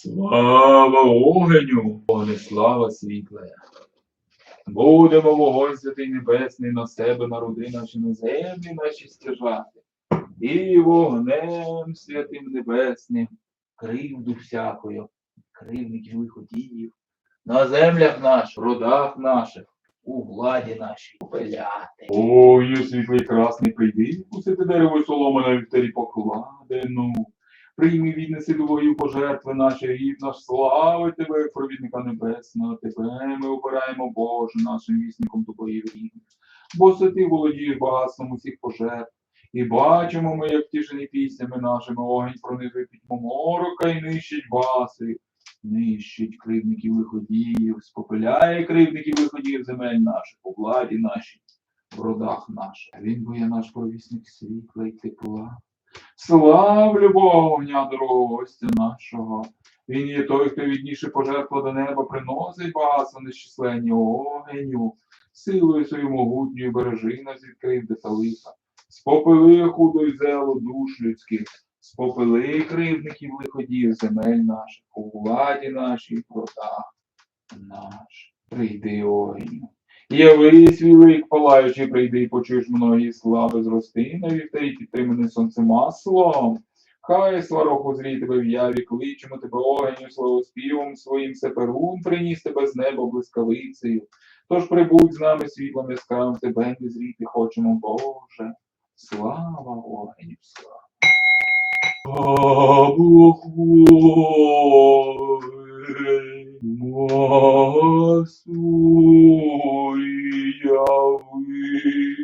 Слава огню, огне слава світле. Будемо вогонь святий небесний на себе, народи наші на землі наші стяжати. І вогнем святим небесним, кривду всякою, кривників виходіїв, на землях наших, родах наших, у владі нашій попиляти. Ой, світлий красний прийди, кусити дерево солома на вівтарі покладену. Прийми віднеси двою пожертви наші, рід наш, слави тебе, провідника небесного, тебе ми обираємо, Боже, нашим вісником тобою рідних. Бо це ти володієш багатством усіх пожертв. І бачимо ми, як втішені піснями нашими огонь пронизує пітьму морока і нищить баси, нищить кривдників виходіїв, спопиляє кривдників виходіїв земель наших, у владі нашій, в родах наших. Він бо є наш провісник світла й тепла. Славлю Бога, огня дорогого гостя нашого. Він є той, хто відніше пожертва до неба приносить багатство нещисленні огеню, силою свою могутньою бережи нас від кривди та лиха. Спопили худо й зело душ людських, спопили кривдників лиходів земель наших, у владі нашій, в наш. Прийди огеню. Яви свій лик палаючи, прийди почуєш многі слави зрости на вівтарі, підтриманий сонцем маслом. Хай сварох узрій тебе в яві, кличемо тебе огеню, славоспівом своїм сеперун, приніс тебе з неба блискавицею. Тож прибудь з нами світлом яскравим, тебе не зріти хочемо, Боже. Слава огеню, слава. А Masuri Yahweh,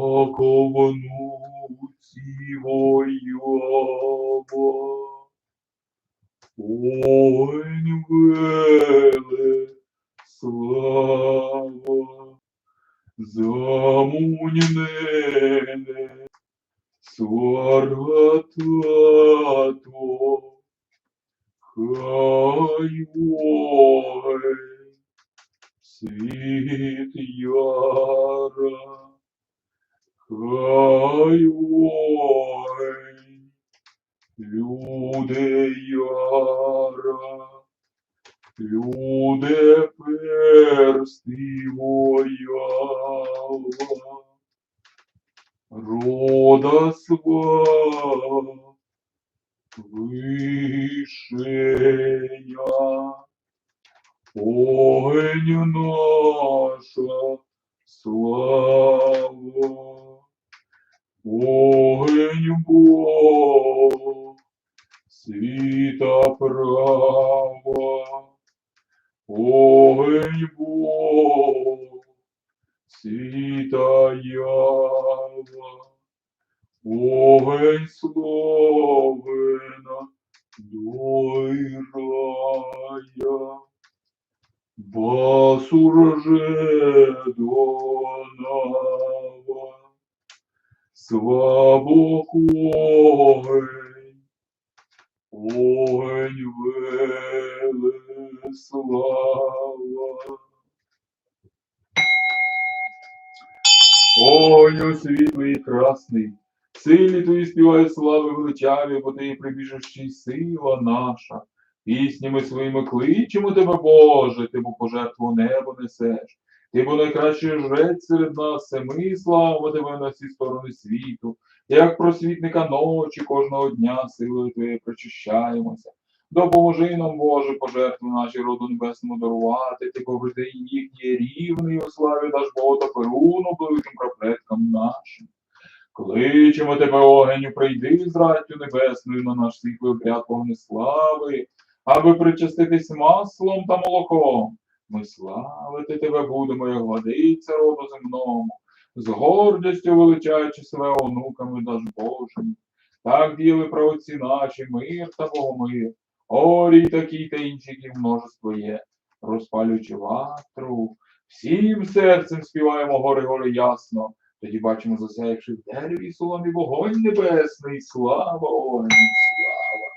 яко внуці воява. Ой, веле слава, замунене, сваратато, хай огонь, світ яра, хай огонь, люди яра, люди персти воява, рода слава, вишеня, огонь наша, слава, огонь словена, дойрая, басурже донава, слабо огонь, огонь веле слава. Ой, о світлий красний, сильні твої співають слави величаві, бо ти є прибіжущий сила наша. Піснями своїми кличемо тебе, Боже, ти бо пожертву небо несеш. Ти бо найкращий жрець серед нас, семи слава тебе на всі сторони світу. Як просвітника ночі кожного дня силою твоєю причащаємося. Допоможи нам, Боже, пожертву наші роду небесному дарувати, ти поведи їхній рівний у славі даш Бога Перуну, великим прапредкам нашим. Кличемо тебе, огеню, прийди з раттю небесною на наш світлий обряд вогнеслави, аби причаститись маслом та молоком. Ми славити тебе будемо, як владиця роду земному, з гордістю величаючи себе онуками даж Божим. Так діяли правоці наші, мир та богомир, орій такий та інших і множество є, розпалюючи ватру, Всім серцем співаємо гори гори ясно. Тоді бачимо засяявши в дереві і соломі вогонь небесний. Слава огню, слава.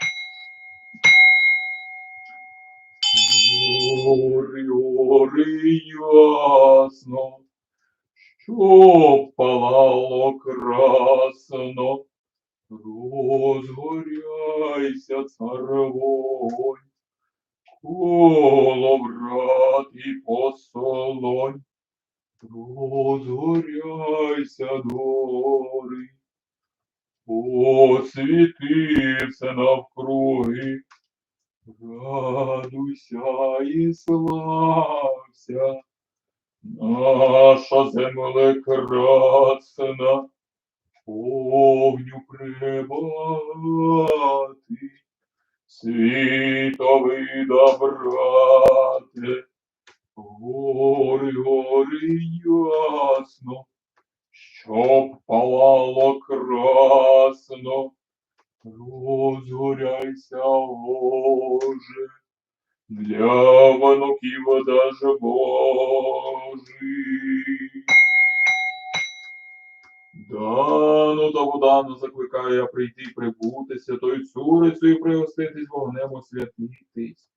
Гори, гори ясно, що палало красно, розгоряйся, цар вогонь, коло врат і посолонь, розгоряйся дори, освітився навкруги, радуйся і слався, наша земля красна, повню прибати, світовий добрате, гори, гори ясно, щоб палало красно, розгоряйся, Боже, для вонуків даже Божий. Дану та водану закликаю я прийти, прибути, святою цурицею пригоститись, вогнем освятитись.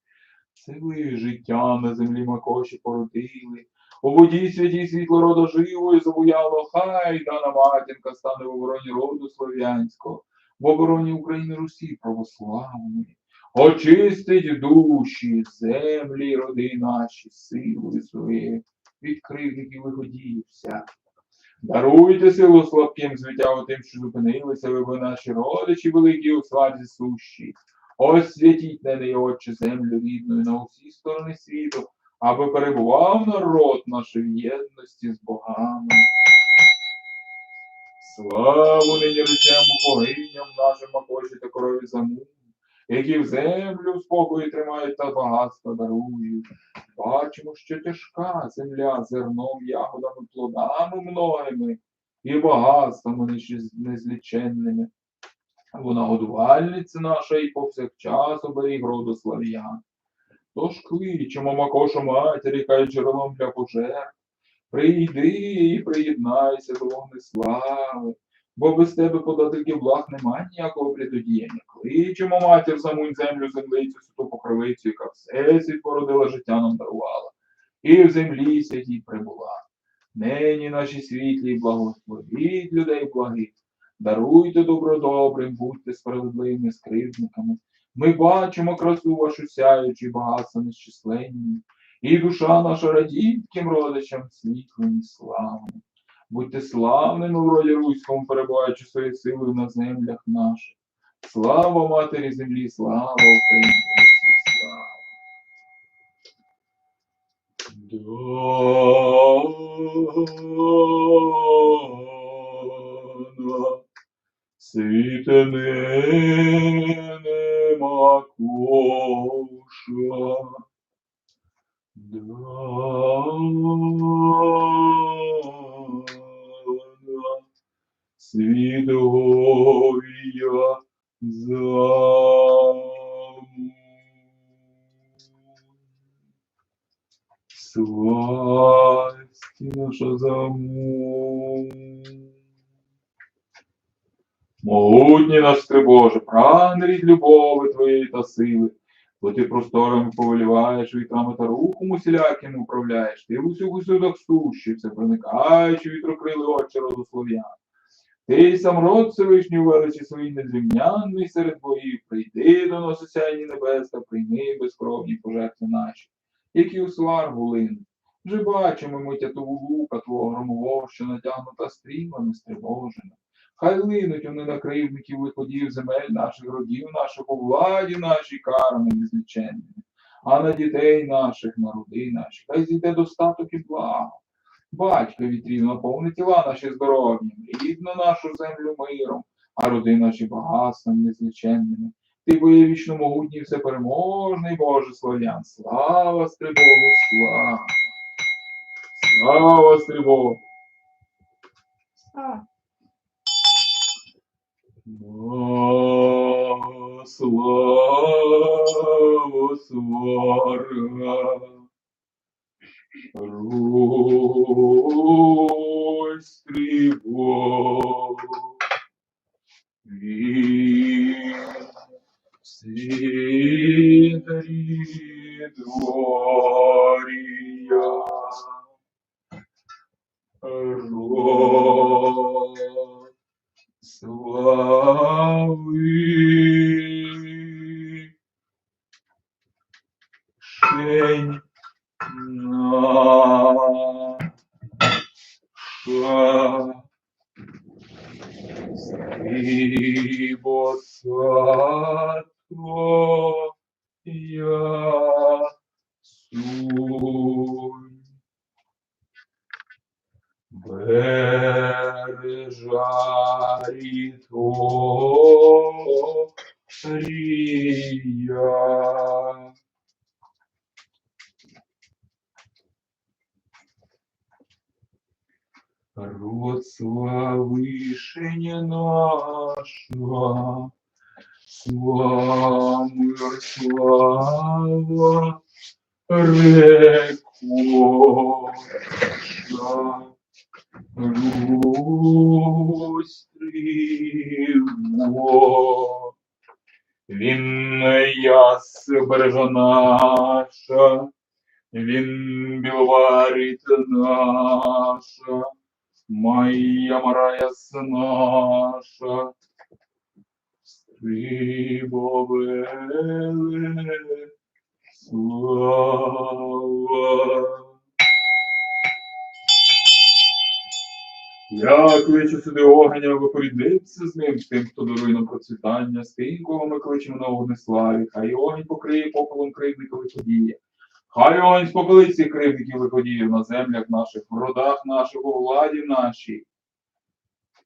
Сили життя на землі макоші породили, у воді святі світло рода живої забуяло, хай дана матінка стане в обороні роду слов'янського, в обороні України Русі православної. Очистить душі, землі, роди наші, силою своєю, від кривдників виходів всяких. Даруйте силу слабким, звитягу тим, що зупинилися, ви наші родичі великі у сварзі сущі. Освятіть неї, Отче, землю рідною на усі сторони світу, аби перебував народ наш в єдності з богами. Славу нині речемо богиням нашим макоші та корові заму, які в землю в спокої тримають та багатства дарують. Бачимо, що тяжка земля зерном, ягодами, плодами многими і багатствами незліченними. Вона годувальниця наша і повсякчас оберіг роду слав'ян. Тож кличемо Макошу матері, хай джерелом для пожертв. Прийди і приєднайся до вогнеслави, бо без тебе подательків благ немає ніякого придодіяння. Кличемо матір самунь землю, землицю, святу покровицю, яка все породила, життя нам дарувала, і в землі святій прибула. Нині наші світлі благословіть людей благих, даруйте добро добрим, будьте справедливими скривдниками. Ми бачимо красу вашу сяючу і багатство нещисленні, і душа наша радітким родичам світлим і славним. Будьте славними в роді руському, перебуваючи своєю силою на землях наших. Слава матері землі, слава Україні, слава. Дана, світе мене макуша, Дана, світовія заму. Сласті наша заму. Могутній наш Скрибоже, прагне від любови твоєї та сили, бо ти просторами повеліваєш, вітрами та рухом усіляким управляєш, ти в усіх усюдах сущий, все проникаючи вітрокрили очі роду слов'ян. Ти сам род Всевишній величі своїй незрівнянний серед богів, прийди до нас осяйні небес та прийми безкровні пожертви наші, які у сваргу линуть. Вже бачимо ми тятову лука твого громового, що натягнута стрілами стривожена. Хай линуть вони на кривдників виходів земель наших родів наших у владі нашій карами незліченними, а на дітей наших, на роди наші, хай зійде достаток і благо. Батька вітрів наповни тіла наші здоров'ям, рідну нашу землю миром, а роди наші багатством незліченними. Ти бо є вічно могутній, всепереможний Боже слав'ян. Слава Стрибогу, слава! Слава Стрибогу! А, На славу сварга, Русь тривог, він сидарі дворія, Стрибоцато я сунь. Бережарі то рія. Род славишення наша, слава, слава, рекоша. Русь тривог. Він яс наша, він білварить наша, моя мараяс наша, стрибовеле слава. Я кличу сюди огня, виповідниться з ним, з тим, хто дарує нам процвітання, з тим, кого ми кличемо на вогнеславі. Хай огонь покриє попелом кривдника виходіє. Хай огонь спопелить всіх кривдників виходіїв на землях наших, в родах наших, у владі нашій.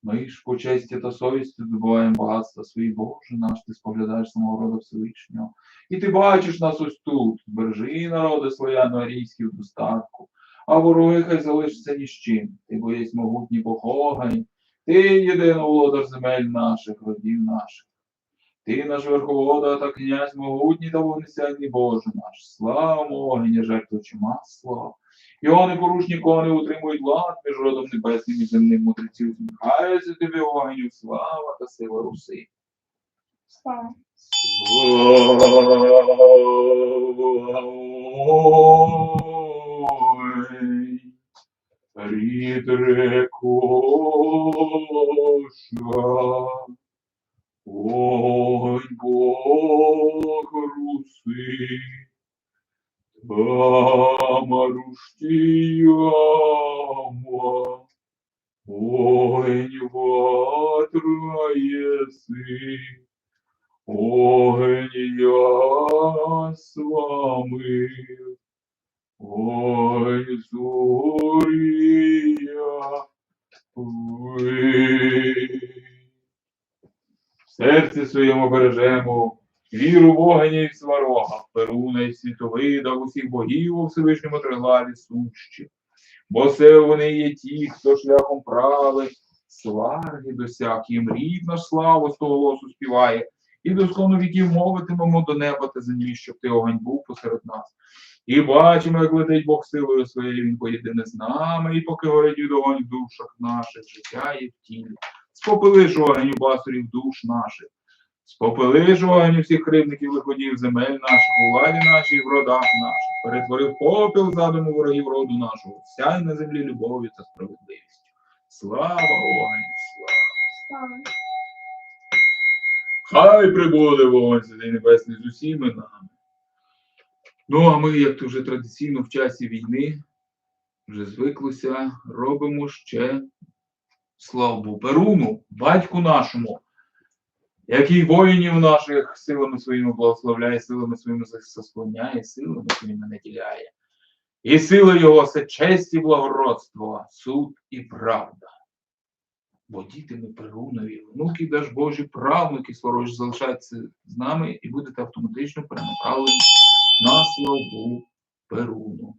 Ми ж по честі та совісті здобуваємо багатства свої, Боже наш, ти споглядаєш самого роду Всевишнього. І ти бачиш нас ось тут, бережи народи славяно-арійські в достатку, а вороги хай залишаться ні з чим. Ти боєсь могутній Богогань, ти єдиний володар земель наших, родів наших. Ти наш верховода та князь могутній та вогнесяйний Боже наш, слава огня, жертвуючи масло. Його непорушні кони утримують лад між родом небесним і земним мудреців. Зміхаються тобі огню, слава та сила Руси. Слава. Рід рекоша, ой, Бог Руси, Тамаруштияма, ой, ватра еси, огонь я с вами, ой, зорія. Серці своєму бережемо віру в огня і в сварога, Перуна і світовида, усіх богів у Всевишньому триглаві сущі. Бо це вони є ті, хто шляхом править, сварги досяг, їм рід наш славу з того голосу співає, і до скону віків мовитимемо до неба та землі, щоб ти огонь був посеред нас. І бачимо, як летить Бог силою своєю, він поєдине з нами, і поки горить від огонь в душах наших, життя і в тілі. Спопилиш огонь у басурів душ наших. Спопилиш огонь у всіх кривдників лиходів земель наших, у владі нашій, в родах наших. Перетворив попіл задуму ворогів роду нашого. Сяй на землі любов'ю та справедливістю. Слава огонь, слава! Хай прибуде вогонь Святий Небесний з усіми нами. Ну, а ми, як то вже традиційно в часі війни, вже звиклися, робимо ще славу Перуну, батьку нашому, який воїнів наших силами своїми благословляє, силами своїми сосклоняє, силами своїми наділяє. І сила його це честь і благородство, суд і правда. Бо діти ми Перунові, внуки даж Божі, правнуки сворож залишаються з нами і будете автоматично перенаправлені на славу Перуну.